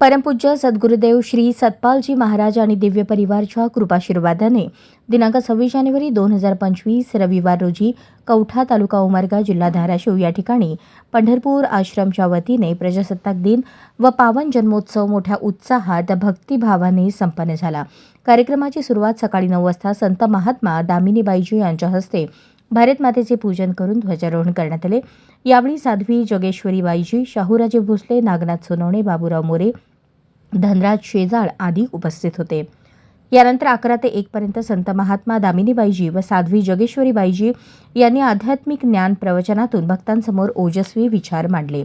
परमपूज्य सद्गुरुदेव श्री सतपालजी महाराज आणि दिव्य परिवारच्या कृपाशीर्वादाने दिनांक सव्वीस जानेवारी दोन हजार पंचवीस रविवार रोजी कौठा तालुका उमरगा जिल्हा धाराशिव या ठिकाणी पंढरपूर आश्रमच्या वतीने प्रजासत्ताक दिन व पावन जन्मोत्सव मोठ्या उत्साहात भक्तिभावाने संपन्न झाला. कार्यक्रमाची सुरुवात सकाळी नऊ वाजता संत महात्मा दामिनीबाईजी यांच्या हस्ते भारतमातेचे पूजन करून ध्वजारोहण करण्यात आले. यावेळी साध्वी जोगेश्वरी बाईजी शाहूराजे भोसले नागनाथ सोनवणे बाबूराव मोरे धनराज शेजाळ आदी उपस्थित होते. यानंतर अकरा ते एकपर्यंत संत महात्मा दामिनीबाईजी व साध्वी जोगेश्वरी बाईजी यांनी आध्यात्मिक ज्ञान प्रवचनातून भक्तांसमोर ओजस्वी विचार मांडले.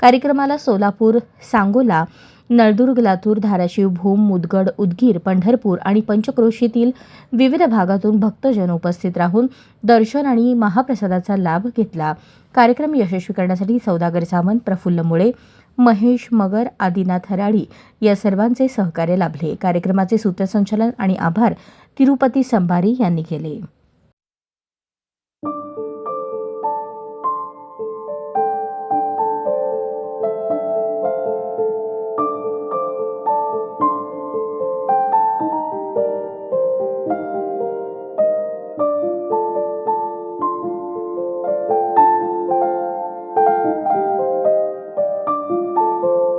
कार्यक्रमाला सोलापूर सांगोला नळदुर्ग लातूर धाराशिव भूम मुदगड उदगीर पंढरपूर आणि पंचक्रोशीतील विविध भागातून भक्तजन उपस्थित राहून दर्शन आणि महाप्रसादाचा लाभ घेतला. कार्यक्रम यशस्वी करण्यासाठी सौदागर सावंत प्रफुल्ल मुळे महेश मगर आदिनाथ हराळी या सर्वांचे सहकार्य लाभले. कार्यक्रमाचे सूत्रसंचालन आणि आभार तिरुपती संभारी यांनी केले.